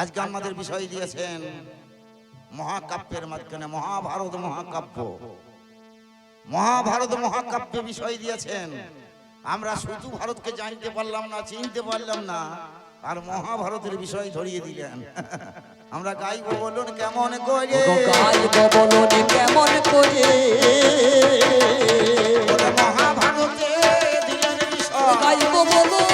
আজকে আমাদের বিষয় দিয়েছেন মহাকাব্যের মাঝখানে মহাভারত মহাকাব্য। মহাভারত মহাকাব্য বিষয় দিয়েছেন। আমরা শুধু ভারতকে জানতে পারলাম না চিনতে পারলাম না আর মহাভারতের বিষয় ধরিয়ে দিলেন। আমরা গাইব বলুন কেমন করে? গাইব বলুন কেমন করে? মহাভারতে দিলেন বিষয়। গাইব বলুন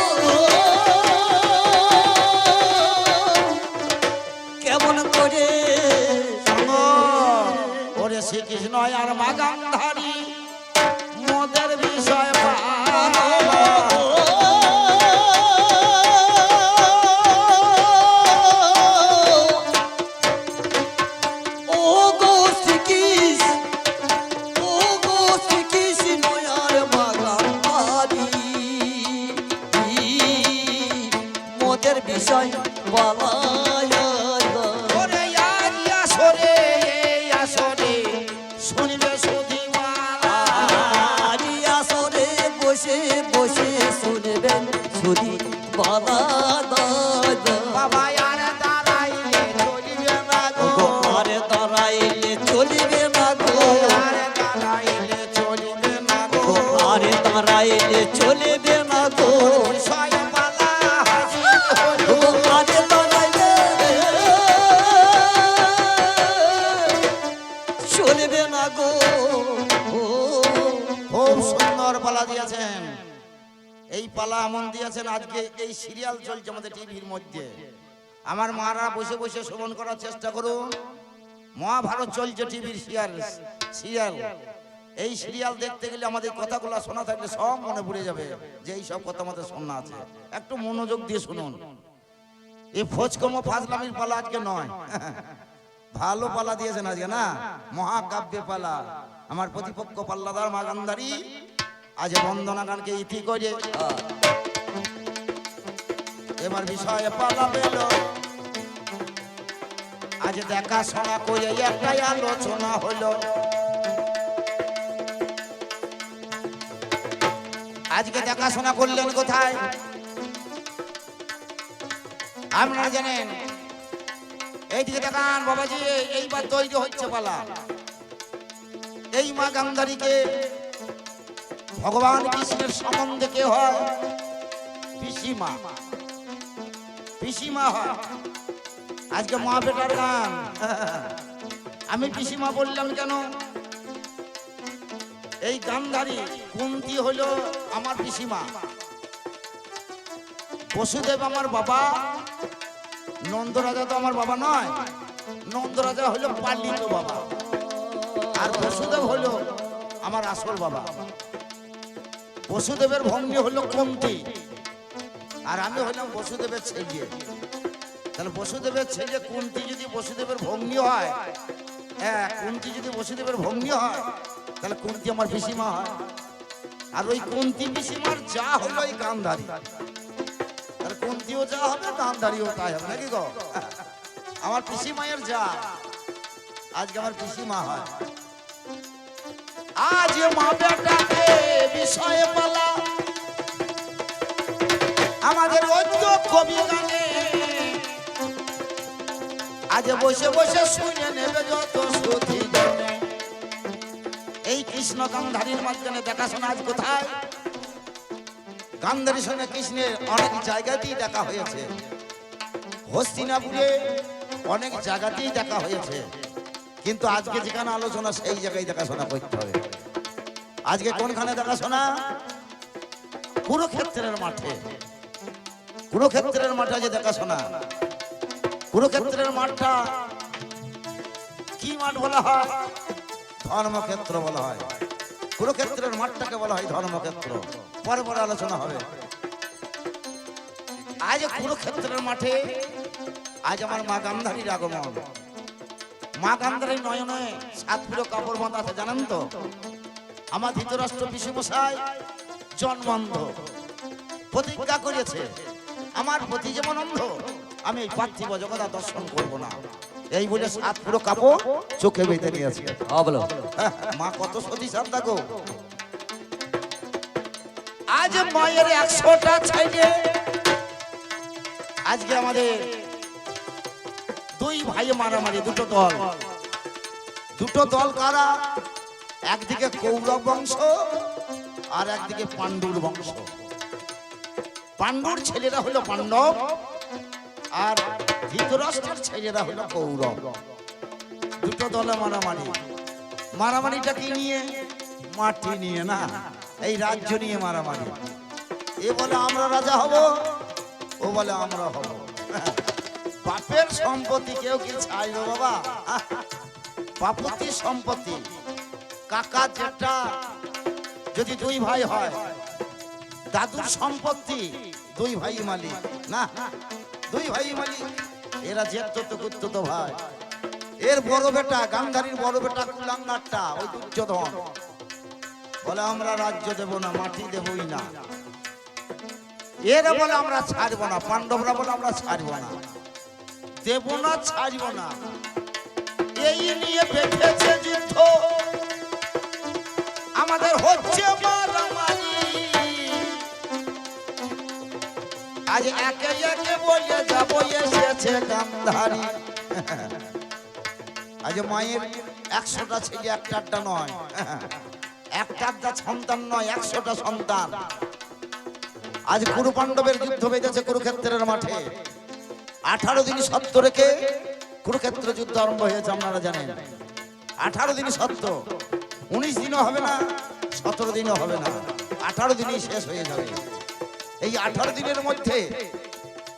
শ্রীকৃষ্ণ আর মাগান্ধারী মোদের আরে দাঁড়াইলে চলিবে না দাঁড়াইলে চলিবে না গো। খুব সুন্দর পালা দিয়েছেন। এই পালা এমন দিয়েছেন আজকে এই সিরিয়াল চলছে আমাদের টিভির মধ্যে। আমার মারা বসে বসে শ্রবণ করার চেষ্টা করুন। মহাভারত চলছে টিভির সিরিয়াল সিরিয়াল এই সিরিয়াল দেখতে গেলে আমাদের কথাগুলো শোনা থাকলে সব মনে পড়ে যাবে যে এই সব কথা আমাদের শোনা আছে। একটু মনোযোগ দিয়ে শুনুন। এই ফোজকম ফাজলামির পালা আজকে নয়। ভালো পালা দিয়েছেন আজকে, না? মহাকাব্যে পালা। আমার প্রতিপক্ষ পাল্লাদার মাগান্দারি আজ বন্দনা গানকে ইতি করে। এবার বিষয়ে পালা পেল। আজ দেখাশোনা করে একটাই আলোচনা হলো। আজকে দেখাশোনা করলেন কোথায়? আপনারা জানেন, এইদিকে দেখান বাবাজি, এইবার তৈরি হচ্ছে পালা। এই মা গান্ধারীকে ভগবান কৃষ্ণের সম্বন্ধে কে হয়? পিসিমা। পিসিমা হয়। আজকে মা বেটার গান। আমি পিসিমা বললাম কেন? এই গান্ধারী, কুন্তি হলো আমার পিসিমা। বসুদেব আমার বাবা, নন্দরাজা তো আমার বাবা নয়, নন্দরাজা হলো পালিত বাবা, আর বসুদেব হলো আমার আসল বাবা। বসুদেবের ভঙ্গি হলো কমতি আর আমি হলাম বসুদেবের ছেলে। তাহলে বসুদেবের ছেলে কুন্তি যদি বসুদেবের ভঙ্গি হয় হ্যাঁ কুন্তি যদি বসুদেবের ভঙ্গি হয় তাহলে কুন্তি আমার পিসিমা। আর ওই কুন্তি পিসিমার যা হলো ওই গান্ধারী। তাহলে কুন্তিও যা হবে, গান্ধারীও তাই হবে, নাকি গো? আমার পিসিমায়ের যা। আজকে আমার পিসিমা হয়। আজ মা বেটাকে বিষয়ে বলা। আমাদের ঐক্য কবি গানে। আজ বসে বসে শুনে নেবে যত এই কৃষ্ণ গান্ধারীর মাঝখানে দেখাশোনা আজ কোথায়? গান্ধারীর সঙ্গে কৃষ্ণের অনেক জায়গাতেই দেখা হয়েছে। হস্তিনাপুরে অনেক জায়গাতেই দেখা হয়েছে। কিন্তু আজকে যেখানে আলোচনা, সেই জায়গায় দেখাশোনা করতে হবে। আজকে কোনখানে দেখাশোনা? কুরুক্ষেত্রের মাঠে। কুরুক্ষেত্রের মাঠে যে দেখাশোনা। কুরুক্ষেত্রের মাঠটা কি মাঠ বলা হয়? ধর্মক্ষেত্র বলা হয়। কুরুক্ষেত্রের মাঠটাকে বলা হয় ধর্মক্ষেত্র। পরে পরে আলোচনা হবে। আজ কুরুক্ষেত্রের মাঠে আজ আমার মা গান্ধারীর আগমন। মা গান্ধারীর নয়নে সাত পুরো কাপড় বাঁধা আছে, জানেন তো? আমার ধৃতরাষ্ট্র বিশ্বমশাই জন্মান্ধ। প্রতিজ্ঞা করেছে আমার প্রতি যেমন অন্ধ, আমি এই পার্থিব জগতা দর্শন করব না। এই বলে সাত পুরো কাপড় চোখে বেঁধে নিয়েছে হ্যাঁ বলো। হ্যাঁ, মা কত সতী সাধনা গো। আজ মায়ের একশোটা ছেলে। আজকে আমাদের দুই ভাই মারামারি দুটো দল। দুটো দল কারা? একদিকে কৌরব বংশ আর একদিকে পাণ্ডুর বংশ। পাণ্ডুর ছেলেরা হলো পাণ্ডব আর ধৃতরাষ্ট্রের ছেলেরা হলো কৌরব দুটো দলে মারামারি। মারামারিটা কি নিয়ে? মাটি নিয়ে না, এই রাজ্য নিয়ে মারামারি। এ বলে আমরা রাজা হব, ও বলে আমরা হব। বাপের সম্পত্তি কেউ কি ছাড়বে বাবা? বাপতি সম্পত্তি। কাকা যেটা, যদি দুই ভাই হয়, দাদুর সম্পত্তি, দুই ভাই মালিক, না? দুই ভাই মালিক এরা জেত তো কুত্তো তো ভাই। এর বড় বেটা, গান্ধারীর বড় বেটা কুলাঙ্গারটা, ওই দুর্যোধন। বলে, আমরা রাজ্য দেব না, মাটি দেবই না। এরা বলে, আমরা ছাড়বো না। পাণ্ডবরা বলে, আমরা ছাড়বো না। দেব না, ছাড়বো না। এই নিয়ে বেঁধেছে যুদ্ধ। আমাদের হচ্ছে মারামারি। আজ একে একে বলে যাব, এসেছে গান্ধারী। আজ মায়ের একশোটা ছেলে, একটা আড্ডা নয়। একটা আড্ডা সন্তান নয়, একশোটা সন্তান। আজ কুরু পাণ্ডবের যুদ্ধ বেঁধেছে কুরুক্ষেত্রের মাঠে। আঠারো দিন সত্য রেখে কুরুক্ষেত্র যুদ্ধ আরম্ভ হয়েছে, আপনারা জানেন। আঠারো দিন সত্য, উনিশ দিনও হবে না, সতেরো দিনও হবে না। আঠারো দিনই শেষ হয়ে যাবে। এই আঠারো দিনের মধ্যে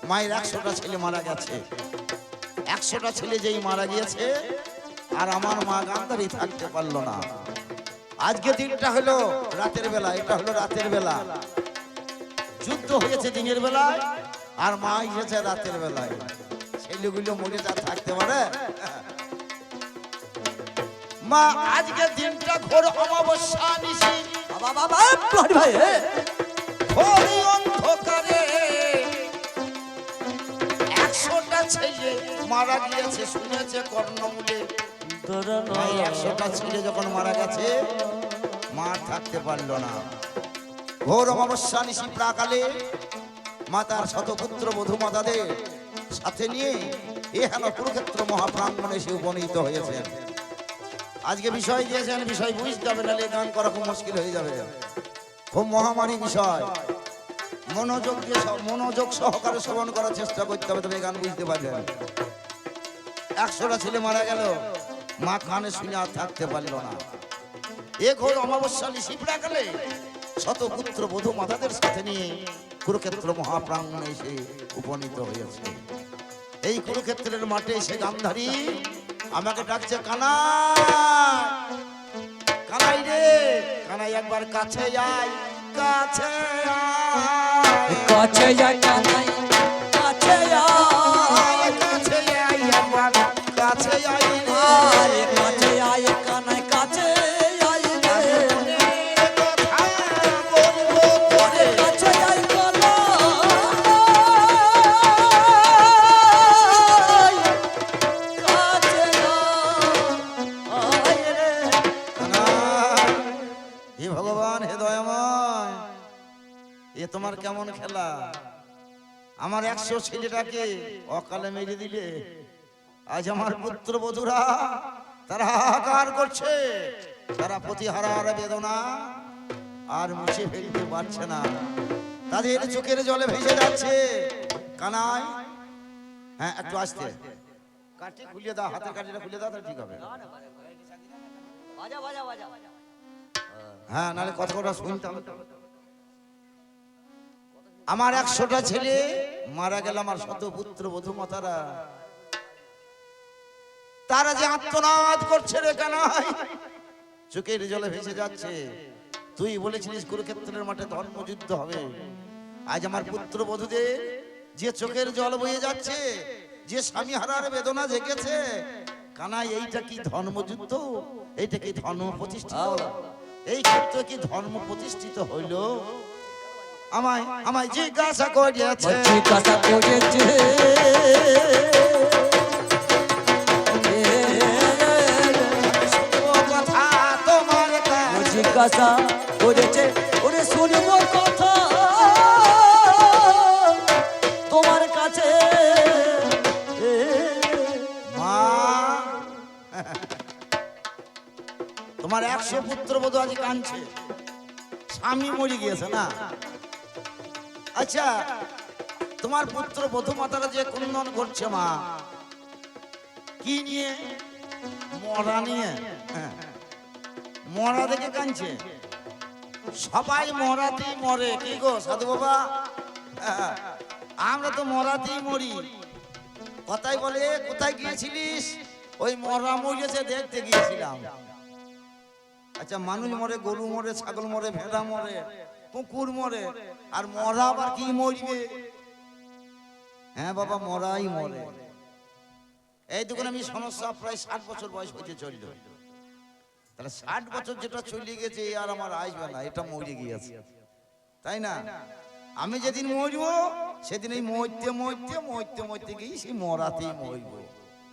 মায়ের একশোটা ছেলে মারা গেছে একশোটা ছেলে যেই মারা গিয়েছে আর আমার মা গান্ধারী থাকতে পারল না আজকে দিনটা হলো রাতের বেলা এটা হলো রাতের বেলা যুদ্ধ হয়েছে দিনের বেলায় আর মা এসেছে রাতের বেলায় ছেলেগুলো মরে যা থাকতে পারে মা আজকে দিনটা ঘোর অমাবস্যা নিশি বাবা বাবা ভাই ঘোর মারা গিয়েছে, শুনেছে কর্ণমূলে। একশোটা ছেলে যখন মারা গেছে, মা থাকতে পারল না। ঘোর অমাবস্যা নিশি প্রাকালে মাতার শতপুত্র বধূ মাতাদের সাথে নিয়ে এখানে কুরুক্ষেত্র মহাপ্রাঙ্গণে সে উপনীত হয়েছেন আজকে বিষয় দিয়েছেন, বিষয় বুঝতে হবে, নাহলে গান করা খুব মুশকিল হয়ে যাবে। খুব মহামারী বিষয়। মনোযোগ দিয়ে মনোযোগ সহকারে শ্রবণ করার চেষ্টা করতে হবে, তবে গান বুঝতে পারবেন। একশোটা ছেলে মারা গেল। মা কানে শুনে আর থাকতে পারল না। এ ঘোর অমাবস্যা শিবরা গেলে শত পুত্র বধূ মাতাদের সাথে নিয়ে কুরুক্ষেত্র মহাপ্রাঙ্গণে এসে উপনীত হয়েছে। এই কুরুক্ষেত্রের মাঠে এসে গান্ধারী আমাকে ডাকছে কানা কানাই রে! কানাই, একবার কাছে যাই কাছে কাছে যায় কানাই, কাছে আয়। এ তোমার কেমন খেলা? আমার একশো ছেলেটাকে অকালে মেরে দিলে। আজ আমার পুত্র বধুরা তারা হাহাকার করছে। তারা প্রতিহারার বেদনা আর মুছে ফেলতে পারছে না। তাদের চোখের জলে ভেসে যাচ্ছে। কানাই হ্যাঁ একটু আসতে। কাটি খুলিয়ে দাও, হাতের কাঠিটা খুলে দাও, তাহলে ঠিক হবে। হ্যাঁ নাহলে কথা কথা শুনতাম আমার একশোটা ছেলে, মারা গেল আমার শত পুত্র বধূ মাতারা। তারা যে আত্মনাদ করছে রে কানাই, চোখের জলে ভেসে যাচ্ছে। তুই বলেছিলিস কুরুক্ষেত্রের মাঠে ধর্মযুদ্ধ হবে। আজ আমার পুত্র বধূদের যে চোখের জল বয়ে যাচ্ছে, যে স্বামী হারার বেদনা জেগেছে কানাই, এইটা কি ধর্মযুদ্ধ? এইটা কি ধর্ম প্রতিষ্ঠিত? এই ক্ষেত্রে কি ধর্ম প্রতিষ্ঠিত হইল? আমায় আমায় জিজ্ঞাসা করিয়াছে। জিজ্ঞাসা করেছে জিজ্ঞাসা করেছে। ওরে শুনিব কথা। তোমার কাছে তোমার একশো পুত্রবধূ আজ কাঁদছে। স্বামী মরে গিয়েছে না? আচ্ছা তোমার পুত্র বধু মাতারা যে কুন্দন করছে মা, কি নিয়ে? মরা নিয়ে? মরা দেখে কাঁদছে। সবাই মরাতেই মরে। কি গো, সাধু বাবা? আমরা তো মরাতেই মরি। কথাই বলে, কোথায় গিয়েছিলিস? ওই মরা মরিয়েছে দেখতে গিয়েছিলাম। আচ্ছা মানুষ মরে, গরু মরে, ছাগল মরে, ভেড়া মরে কুকুর মরে, আর মরা আবার কি মরবে? হ্যাঁ বাবা, মরাই মরে। এই দোকানে আমি সমস্যা প্রায় ষাট বছর বয়স হইতে চলল। তাহলে ষাট বছর যেটা চলে গেছে আর আমার আসবে না এটা মরে গিয়েছে। তাই না? আমি যেদিন মরবো সেদিন এই মরতে মরতে মরতে মরতে গিয়ে সেই মরাতেই মরবো।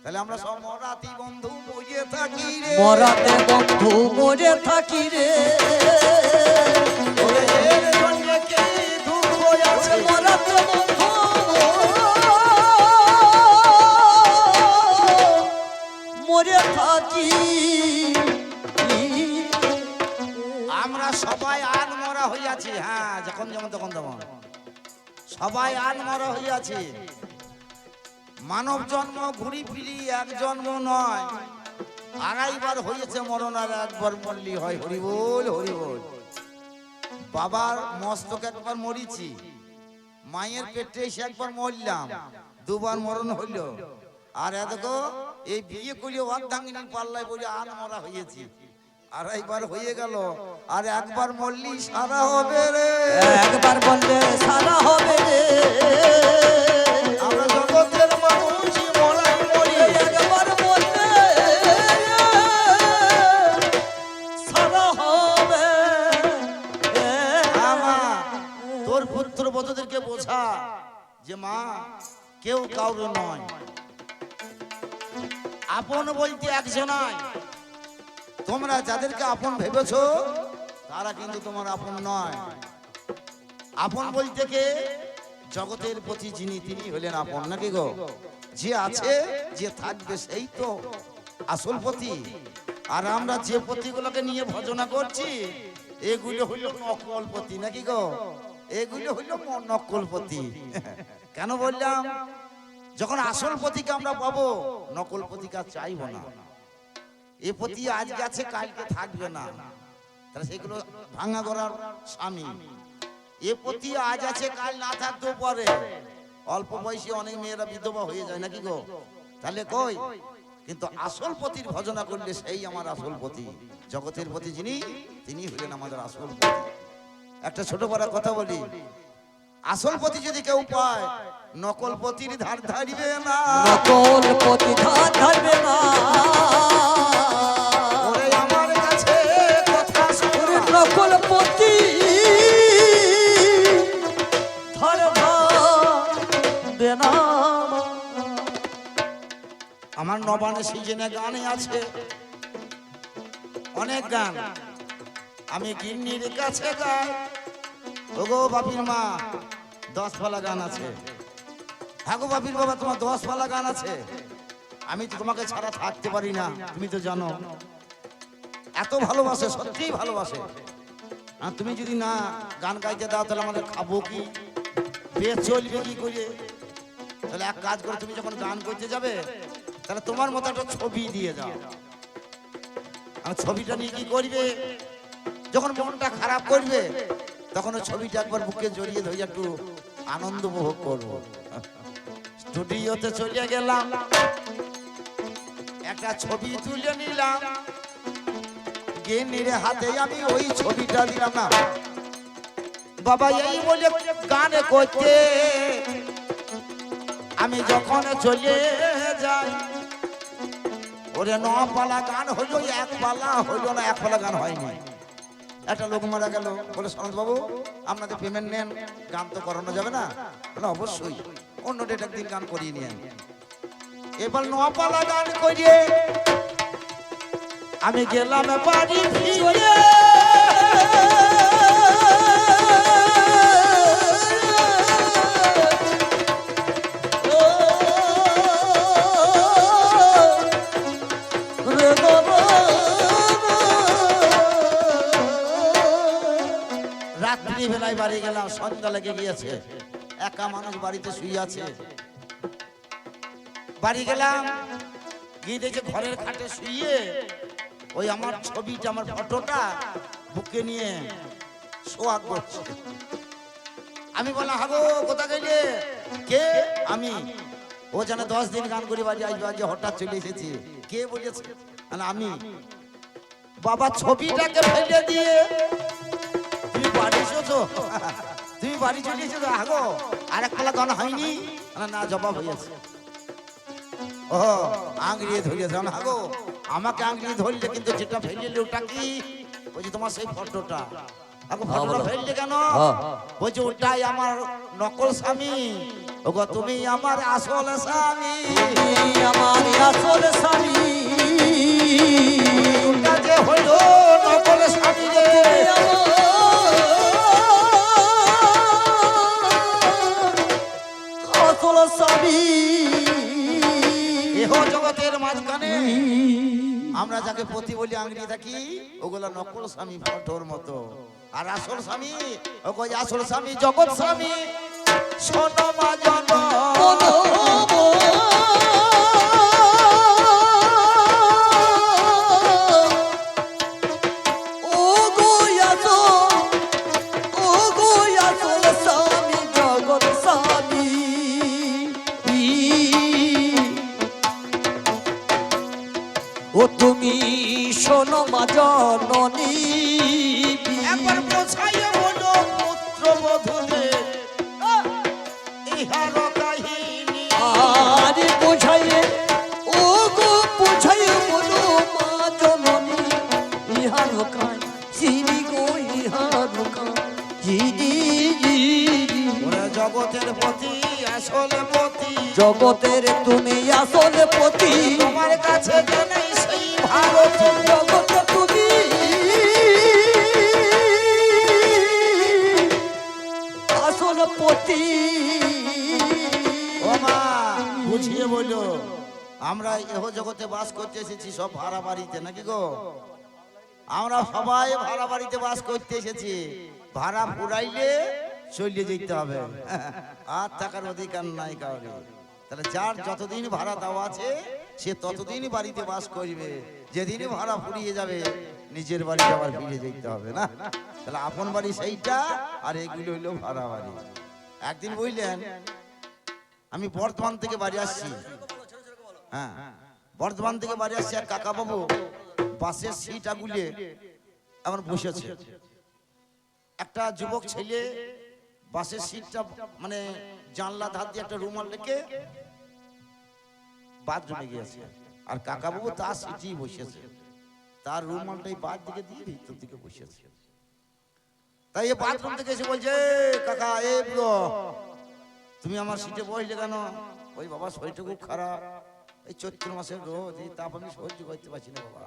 তাহলে আমরা সব মরাতেই বন্ধু মরিয়ে থাকি রে। মরাতে বন্ধু মরে থাকি রে? মরাতে বন্ধু মরে থাকি। হইয়াছি হ্যাঁ যখন যেমন তখন তেমন সবাই আন মরা হইয়াছি। মানব জন্ম ঘুরি ফিরি এক জন্ম নয়। আড়াইবার হয়েছে মরণ আর একবার মরলি হয়। হরি বল হরি বল। বাবার মস্তক একবার মরিছি। মায়ের পেটে এসে একবার মরলাম। দুবার মরণ হইল। আর এদিকে এই বিয়ে করিয়ে অর্ধাঙ্গিনী পাল্লায় বলে আন মরা হয়েছি আড়াইবার হয়ে গেল। আর একবার মরলি সারা হবে রে। একবার বললে সারা হবে রে। আমরা জগতের মানুষ মরাই মরি। একবার বললে সারা হবে আমা তোর পুত্র বধূদেরকে বোঝা যে মা কেউ কাউরে নয়। আপন বলতে একজনাই। তোমরা যাদেরকে আপন ভেবেছো, তারা কিন্তু তোমার আপন নয়। আপন বলতে কে? জগতের প্রতি যিনি তিনি হলেন আপন। নাকি গো? যে আছে, যে থাকবে সেই তো আসল পতি। আর আমরা যে পতিগুলোকে নিয়ে ভজনা করছি, এগুলো হইল নকল পতি। নাকি গো? এগুলো হইল নকল পতি। কেন বললাম? যখন আসল পতিকে আমরা পাবো, নকল পতিকে চাইব না। এ পতি আজকে আছে কালকে থাকবে না। তাহলে সেগুলো ভাঙা করার স্বামী। এ পতি আজ আছে কাল না থাকতেও পারে। অল্প বয়সে অনেক মেয়েরা বিধবা হয়ে যায়, নাকি গো? তাহলে কই? কিন্তু আসল পতির ভজনা করলে সেই আমার আসল পতি। জগতের পতি যিনি, তিনি হলেন আমাদের আসল পতি। একটা ছোট বড় কথা বলি। আসল পতি যদি কেউ পায় নকল পতির ধার ধারিবে না। নকল প্রতিঘাত ধরবে না। আমার কাছে কথা নকল পতি আমার সিজনে গানে আছে। অনেক গান। আমি গিন্নির কাছে গাই। ওগো বাপির মা দশ পালা গান আছে। হ্যাঁ গো বাপির বাবা, তোমার দশ পালা গান আছে। আমি তো তোমাকে ছাড়া থাকতে পারি না, তুমি তো জানো। এত ভালোবাসে, সত্যিই ভালোবাসে। আর তুমি যদি না গান গাইতে দাও, তাহলে আমাদের খাব কি? চলবে কি করে? তাহলে এক কাজ করে, তুমি যখন গান করতে যাবে, তাহলে তোমার মতো একটা ছবি দিয়ে যাও আর ছবিটা নিয়ে কি করবে? যখন মনটা খারাপ করবে, তখন ওই ছবিটা একবার বুকে জড়িয়ে ধরে একটু আনন্দ উপভোগ করব। স্টুডিওতে চলে গেলাম। একটা ছবি তুলে নিলাম। গেনির হাতে আমি ওই ছবিটা দিলাম না। বাবা এই বলে গানে করতে। আমি যখন চলে যাই, ওরে ন পালা গান হইল এক পালা হইল না, এক পালা গান হয়নি। একটা লোক মারা গেল। বলে, সনদ বাবু, আপনাদের পেমেন্ট নেন, গান তো করানো যাবে না। অবশ্যই, অন্য ডেট একদিন গান করিয়ে নিয়ে এবার নোয়াপালা পালা গান করিয়ে আমি গেলাম বাড়ি ফিরে গেলাম, সন্ধ্যা লেগে গিয়েছে। একা মানুষ বাড়িতে শুয়ে আছে। বাড়ি গেলাম, গিয়ে দেখে ঘরের খাটে শুয়ে ওই আমার ছবিটা, আমার ফটোটা বুকে নিয়ে সোয়াগ করছে। আমি বললাম, হাগো, কোথা গেলে? কে? আমি। ও যেন দশ দিন গান করে বাড়ি আসবে আজ হঠাৎ চলে এসেছি। কে বলেছে? আমি। বাবা ছবিটাকে ফেলে দিয়ে বাড়ি এসেছ তুমি বাড়ি চলে এসেছ হাগো আর এক পালা গান হয়নি? না, জবাব হয়েছে ও ধরিয়েছে না হাগো আমাকে ধরলে কিন্তু যেটা ফেলে ওটা কি? বলছি তোমার সেই ফটোটা। আগো হ্যাঁ, ফটোটা ফেললে কেন? হ্যাঁ। বলছি ওটাই আমার নকল স্বামী। ওগো তুমি আমার আসল স্বামী। আমার আসল স্বামী। ওটা যে হইল নকল স্বামী রে। স্বামী এহ জগতের মাঝখানে আমরা যাকে পতি বলি আঙ্গি থাকি, ওগুলা নকল স্বামী ফটোর মতো। আর আসল স্বামী, ও ওগো আসল স্বামী, জগৎ স্বামী। সোনমা জন জননী একবার বোঝাইয়ে বলো পুত্র বধূদের ইহার কাহিনী। আর বোঝাইয়ে ও গো বোঝাইয়ে বলো মা জননী। ইহার কায় চিনি গো ইহার জগতের পতি আসল পতি জগতের তুমি আমরা এহ জগতে বাস করতে এসেছি, সব ভাড়া বাড়িতে, নাকি গো? আমরা সবাই ভাড়া বাড়িতে বাস করতে এসেছি। ভাড়া ফুরাইলে চলিয়ে যেতে হবে। আর টাকার অধিকার নাই কাউরে তাহলে যার যতদিন ভাড়া দেওয়া আছে, সে ততদিনই বাড়িতে বাস করবে। যেদিনই ভাড়া ফুরিয়ে যাবে, নিজের বাড়ি আবার ফিরে যেতে হবে, না? তাহলে আপন বাড়ি সেইটা, আর এগুলো হইল ভাড়া বাড়ি। একদিন বুঝলেন আমি বর্ধমান থেকে বাড়ি আসছি। হ্যাঁ বর্ধমান থেকে বাড়ি আসছি আর কাকা বাবু বাসের সিট আগুলিয়ে আমার বসেছে একটা যুবক ছেলে বাসের সিটটা মানে জানলা ধার দিয়ে একটা রুমাল রেখে বাথরুমে গিয়েছে। আর কাকা বাবু তার সিটেই বসেছে তার রুমালটাই বাদ দিকে দিয়ে ভিতর দিকে বসেছে তাই এ বাথরুম থেকে এসে বলছে কাকা, এ তুমি আমার সিটে বসলে কেন? ওই বাবা শরীরটা খুব খারাপ। এই চৈত্র মাসের রোদ এই তাপ আমি সহ্য করতে পারছি না বাবা।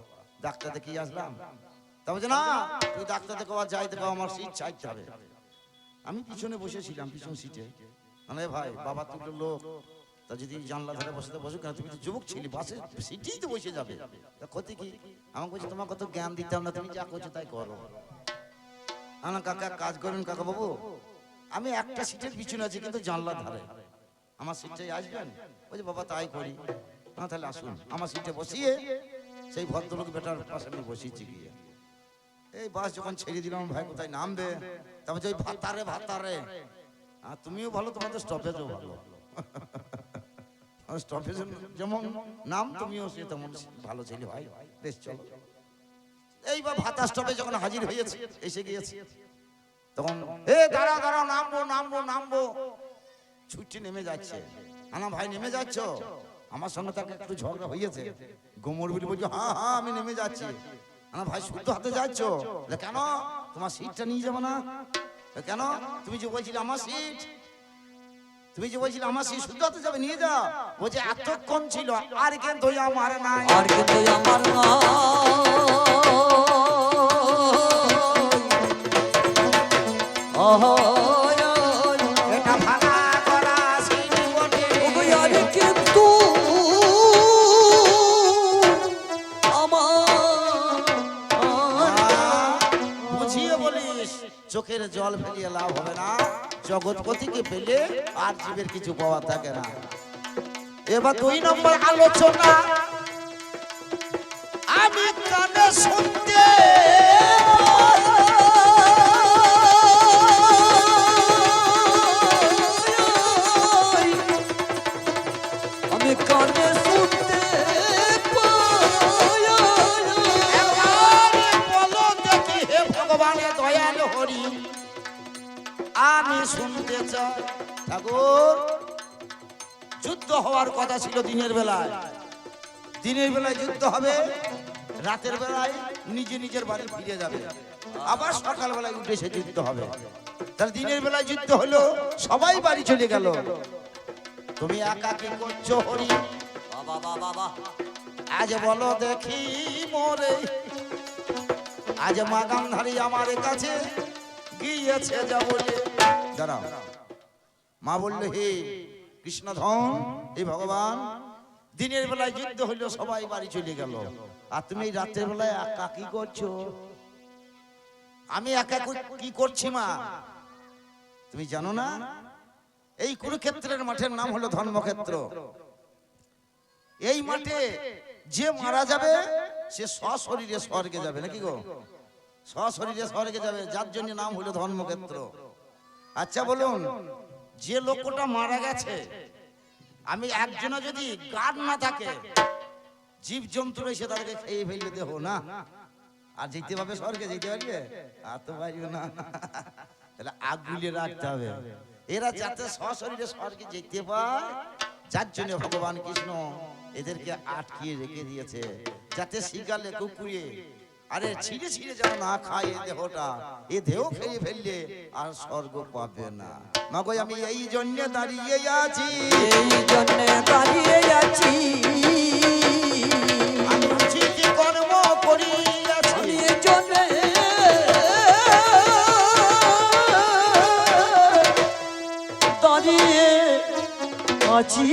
ডাক্তার দেখিয়ে আসলাম? তা বলছে, না তুই ডাক্তার দেখাও আর যাই আমার সিট চাইতে হবে। আমি পিছনে বসেছিলাম, পিছন সিটে মানে ভাই, বাবা তুলো লোক। তা যদি জানলা ধারে বসে বসে কেন? তুমি তো যুবক ছিলি বাসে সিটেই তো বসে যাবে। তা ক্ষতি কি? আমাকে বলছে তোমার কত জ্ঞান দিতাম না, তুমি যা করছ তাই করো। আমার কাকা, কাজ করেন কাকা বাবু। আমি একটা সিটের পিছনে আছি, কিন্তু জানলার ধারে। আমার সিটটাই আসবেন? বলছি, বাবা, তাই করি। না, তাহলে আসুন। আমার সিটে বসিয়ে সেই ভদ্রলোক বেটার পাশে আমি বসিয়েছি গিয়ে। এই বাস যখন ছেড়ে দিলাম ভাই কোথায় নামবে? তারপর যে ওই ভাতারে ভাতারে। আর তুমিও ভালো, তোমাদের স্টপেজও ভালো। স্টপেজ যেমন নাম, তুমিও সে তেমন ভালো ছেলে, ভাই। বেশ, চলো। এইবার ভাতা স্টপে যখন হাজির হয়েছে, এসে গিয়েছে। তখন, এ, দাঁড়া দাঁড়া, নামবো নামবো নামবো। ছুটি নেমে যাচ্ছে। আনা ভাই, নেমে যাচ্ছ? আমার সঙ্গে তাকে একটু ঝগড়া হয়েছে। গোমর বলি বলছো হ্যাঁ হ্যাঁ আমি নেমে যাচ্ছি। আনা ভাই, শুদ্ধ হাতে যাচ্ছ? কেন? তোমার সিটটা নিয়ে যাব না? কেন? তুমি যে বলছিলে আমার সিট, তুমি যে বলছিলে আমার সিট, শুদ্ধ হাতে যাবে, নিয়ে যাও বলছে, এতক্ষণ ছিল, আর কিন্তু আমার নাই। আর এটা চোখের জল ফেলিয়ে লাভ হবে না। জগৎপতিকে পেলে আর জীবের কিছু পাওয়া থাকে না। এবার দুই নম্বর আলোচনা। আমি কানে শুনতে হওয়ার কথা ছিল দিনের বেলায়। দিনের বেলায় যুদ্ধ হবে রাতের বেলায় নিজে নিজের বাড়ি ফিরে যাবে। আবার সকাল বেলায় উঠে সে যুদ্ধ হবে। তাহলে দিনের বেলায় যুদ্ধ হলো সবাই বাড়ি চলে গেল। তুমি একা কি করছ হরি? বাবা বাবা বাবা। আজ বলো দেখি মোরে। আজ মাগামধারী আমার কাছে গিয়েছে যা বলে। দাঁড়াও। মা বললে হে কৃষ্ণধন হে ভগবান, দিনের বেলায় যুদ্ধ হইল, সবাই বাড়ি চলে গেল। আর তুমি এই রাতের বেলায় একা কি করছ? আমি একা কি করছি মা? তুমি জানো না? এই কুরুক্ষেত্রের মাঠের নাম হলো ধর্মক্ষেত্র। এই মাঠে যে মারা যাবে, সে সশরীরে স্বর্গে যাবে, নাকি গো? সশরীরে স্বর্গে যাবে, যার জন্য নাম হলো ধর্মক্ষেত্র। আচ্ছা বলুন যে লোকটা মারা গেছে, আমি একজনে যদি গার্ড না থাকে জীব জন্তু এসে তাদেরকে খেয়ে ফেললে দেহ না? আর যেতে পারবে স্বর্গে যেতে পারবে? আর তো পারবে না। তাহলে আগুলে রাখতে হবে। এরা যাতে সশরীরে স্বর্গে যেতে পায়, যার জন্য ভগবান কৃষ্ণ এদেরকে আটকিয়ে রেখে দিয়েছে, যাতে শিকালে, কুকুরে, আরে ছিঁড়ে ছিঁড়ে যেন না খায় এ দেহটা, এ দেহ খেয়ে ফেললে আর স্বর্গ পাবে না। মাগো আমি এই জন্য দাঁড়িয়ে আছি। এই জন্যে দাঁড়িয়ে আছি। কর্ম করিয়াছি দাঁড়িয়ে আছি।